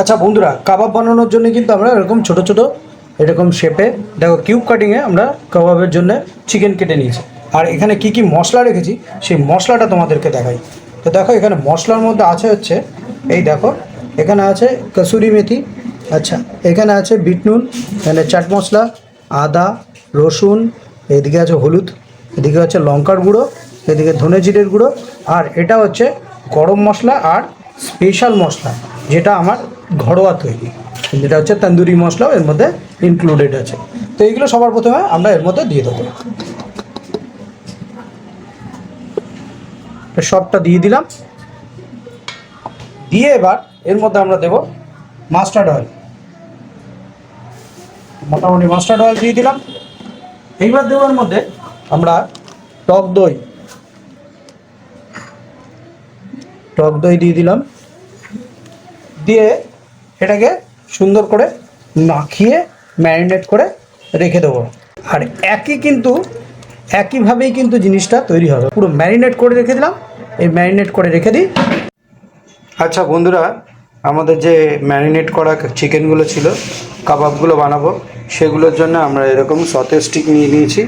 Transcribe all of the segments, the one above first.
আচ্ছা বন্ধুরা, কাবাব বানানোর জন্য কিন্তু আমরা এরকম ছোট ছোট এরকম শেপে দেখো কিউব কাটিংয়ে আমরা কাবাবের জন্য চিকেন কেটে নিয়েছি। আর এখানে কি কি মশলা রেখেছি, সেই মশলাটা তোমাদেরকে দেখাই। তো দেখো এখানে মশলার মধ্যে আছে হচ্ছে, এই দেখো, এখানে আছে কসুরি মেথি আচ্ছা এখানে আছে বিট নুন, এখানে চাট মশলা, আদা, রসুন, এদিকে আছে হলুদ, এদিকে আছে লঙ্কার গুঁড়ো, এদিকে ধনে জিরের গুঁড়ো, আর এটা হচ্ছে গরম মশলা আর স্পেশাল মশলা, যেটা আমার ঘরোয়া তৈরি। যেটা হচ্ছে তন্দুরি মশলাও এর মধ্যে ইনক্লুডেড আছে। তো এইগুলো সবার প্রথমে আমরা এর মধ্যে দিয়ে দেবো। সবটা দিয়ে দিলাম। দিয়ে এবার এর মধ্যে আমরা দেব মাস্টার্ড অয়েল। মোটামুটি মাস্টার্ড অয়েল দিয়ে দিলাম। এইবার দেওয়ার মধ্যে আমরা টক দই। টক দই দিয়ে দিলাম। দিয়ে এটাকে সুন্দর করে মাখিয়ে ম্যারিনেট করে রেখে দেবো। আর একই কিন্তু, একইভাবেই কিন্তু জিনিসটা তৈরি হবে। পুরো ম্যারিনেট করে রেখে দিলাম। এই ম্যারিনেট করে রেখে দিই। আচ্ছা বন্ধুরা, আমাদের যে ম্যারিনেট করা চিকেনগুলো ছিল, কাবাবগুলো বানাবো, সেগুলোর জন্য আমরা এরকম সতে স্টিক নিয়ে নিয়েছি।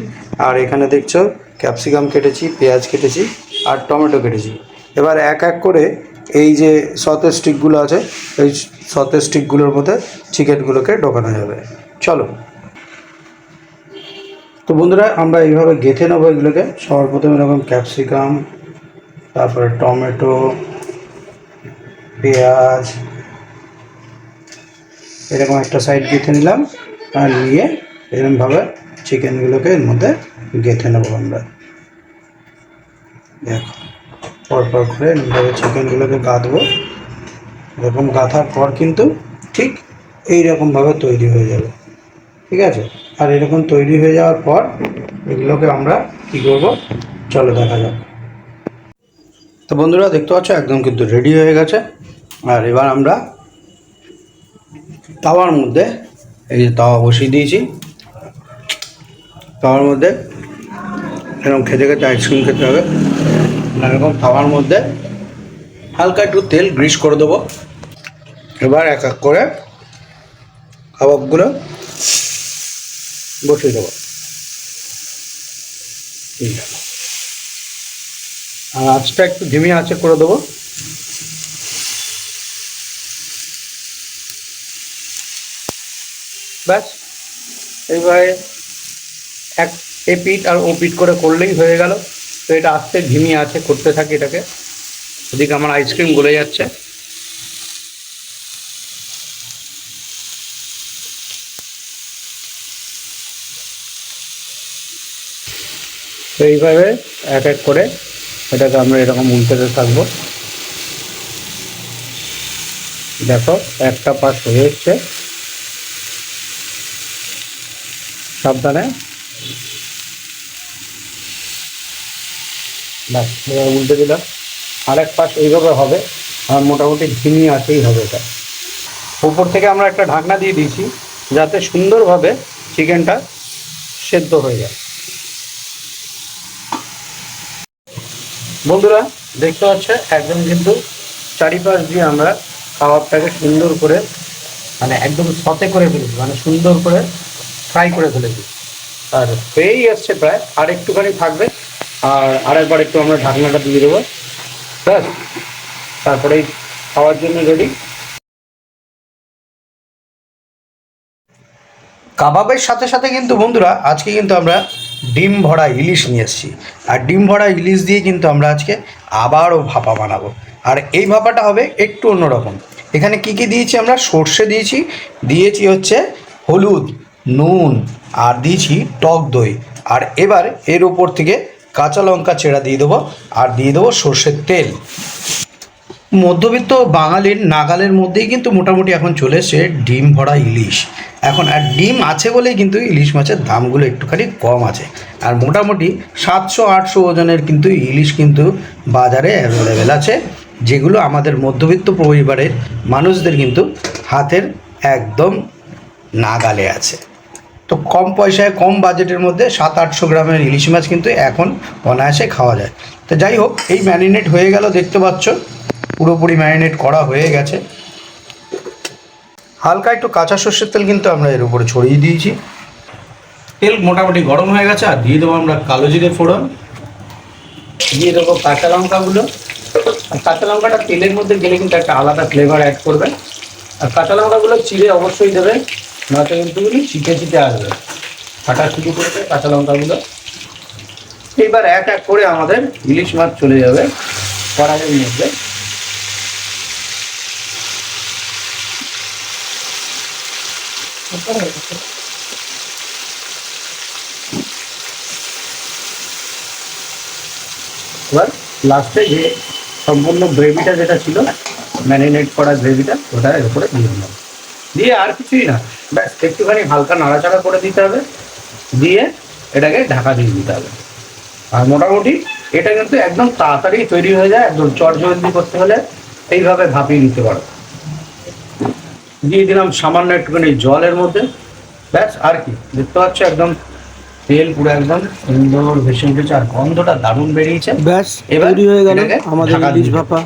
আর এখানে দেখছ, ক্যাপসিকাম কেটেছি, পেঁয়াজ কেটেছি, আর টমেটো কেটেছি। এবার এক এক করে এই যে সতে স্টিকগুলো আছে, এই সতে স্টিকগুলোর মধ্যে চিকেনগুলোকে ঢোকানো যাবে। চলো। তো বন্ধুরা, আমরা এইভাবে গেঁথে নেব এগুলোকে। সবার প্রথমে এরকম ক্যাপসিকাম, তারপরে টমেটো, পেঁয়াজ, এরকম একটা সাইড গেঁথে নিলাম আর নিয়ে এরকমভাবে চিকেনগুলোকে এর মধ্যে গেঁথে নেব আমরা। দেখো, পরপর করে এরকমভাবে চিকেনগুলোকে গাঁথবো। এরকম গাঁথার পর কিন্তু ঠিক এই রকমভাবে তৈরি হয়ে যাবে। ঠিক আছে? আর এরকম তৈরি হয়ে যাওয়ার পর এগুলোকে আমরা কি করব? চলো দেখা যাক। তো বন্ধুরা, দেখতে পাচ্ছ, একদম কিন্তু রেডি হয়ে গেছে। আর এবার আমরা তাওয়ার মধ্যে এই যে তাওয়া বসিয়ে দিয়েছি। তাওয়ার মধ্যে এরকম খেতে খেতে আইসক্রিম খেতে হবে। এরকম তাওয়ার মধ্যে হালকা একটু তেল গ্রিস করে দেবো। এবার এক এক করে কাবাবগুলো বসিয়ে দেবো। আর আঁচটা একটু ধিমি আঁচে করে দেবো। ব্যাস। এইবারে এক এ পিঠ আর ও পিঠ করে করলেই হয়ে গেল। তো এটা আস্তে ধিমি আছে করতে থাকি এটাকে। ওদিকে আমার আইসক্রিম গলে যাচ্ছে। তো এইভাবে এক এক করে এটাকে আমরা এরকম উল্টাতে থাকব। দেখো, একটা পাশ হয়ে এসছে। সাবধানে। ব্যাস উল্টে দিলাম। আরেক পাশ এইভাবে হবে। আর মোটামুটি ঝিমিয়ে আছেই হবে এটা। উপর থেকে আমরা একটা ঢাকনা দিয়ে দিয়েছি, যাতে সুন্দরভাবে চিকেনটা সেদ্ধ হয়ে যায়। বন্ধুরা, দেখতে পাচ্ছে, একদম কিন্তু চারিপাশ দিয়ে আমরা কাবাবটাকে সুন্দর করে মানে একদম সতে করে ফেলেছি মানে সুন্দর করে ফ্রাই করে ফেলেছি। আর হয়েই আসছে প্রায়, আর একটুখানি থাকবে, আর আরেকবার একটু আমরা ঢাকনাটা দিয়ে দেবো। ব্যাস, তারপরেই খাওয়ার জন্য রেডি কাবাবের সাথে সাথে কিন্তু বন্ধুরা, আজকে কিন্তু আমরা ডিম ভরা ইলিশ নিয়ে এসেছি। আর ডিম ভরা ইলিশ দিয়ে কিন্তু আমরা আজকে আবারও ভাপা বানাবো। আর এই ভাপাটা হবে একটু অন্যরকম। এখানে কি কি দিয়েছি আমরা? সর্ষে দিয়েছি দিয়েছি হচ্ছে হলুদ, নুন, আর দিয়েছি টক দই। আর এবার এর উপর থেকে কাঁচা লঙ্কা চেরা দিয়ে দেবো, আর দিয়ে দেবো সর্ষের তেল। মধ্যবিত্ত বাঙালির নাগালের মধ্যেই কিন্তু মোটামুটি এখন চলে এসছে ডিম ভরা ইলিশ। এখন আর ডিম আছে বলেই কিন্তু ইলিশ মাছের দামগুলো একটুখানি কম আছে। আর মোটামুটি সাতশো, আটশো ওজনের কিন্তু ইলিশ কিন্তু বাজারে অ্যাভেলেবেল আছে, যেগুলো আমাদের মধ্যবিত্ত পরিবারের মানুষদের কিন্তু হাতের একদম নাগালে আছে। তো কম পয়সায়, কম বাজেটের মধ্যে সাত, আটশো গ্রামের ইলিশ মাছ কিন্তু এখন অনায়াসে খাওয়া যায়। তো যাই হোক, এই ম্যারিনেট হয়ে গেল, দেখতে পাচ্ছ। পুরোপুরি ম্যারিনেট করা হয়ে গেছে। হালকা একটু কাঁচা সর্ষের তেল কিন্তু আমরা এর উপরে ছড়িয়ে দিয়েছি। তেল মোটামুটি গরম হয়ে গেছে, আর দিয়ে দেবো আমরা কালো জিরে ফোড়ন। দিয়ে দেবো কাঁচা লঙ্কাগুলো। আর কাঁচা লঙ্কাটা তেলের মধ্যে গেলে কিন্তু একটা আলাদা ফ্লেভার অ্যাড করবে। আর কাঁচা লঙ্কাগুলো চিড়ে অবশ্যই দেবে, নয়তো কিন্তু চিটে চিটে আসবে। ফাটা শুরু করবে কাঁচা লঙ্কাগুলো। এবার এক এক করে আমাদের ইলিশ মাছ চলে যাবে কড়াইয়ের মধ্যে এবার লাস্টে যে সম্পূর্ণ গ্রেভিটা যেটা ছিল ম্যারিনেট করা গ্রেভিটা ওটা এর উপরে দিয়ে দিলাম। দিয়ে আর কিছুই না। ব্যাস, একটুখানি হালকা নাড়াচাড়া করে দিতে হবে। দিয়ে এটাকে ঢাকা দিয়ে দিতে হবে। আর মোটামুটি এটা কিন্তু একদম তাড়াতাড়ি তৈরি হয়ে যায়, একদম চটজলদি করতে হলে এইভাবে ভাপিয়ে নিতে পারো। দিয়ে দিলাম সামান্য একটুখানি জলের মধ্যে। ব্যাস আর কি? দেখতে পাচ্ছ একদম তেল পুরো একদম সুন্দর ভেসে উঠেছে আর গন্ধটা দারুণ বেরিয়েছে। ব্যাস এবার হয়ে গেল আমাদের ইলিশ ভাপা।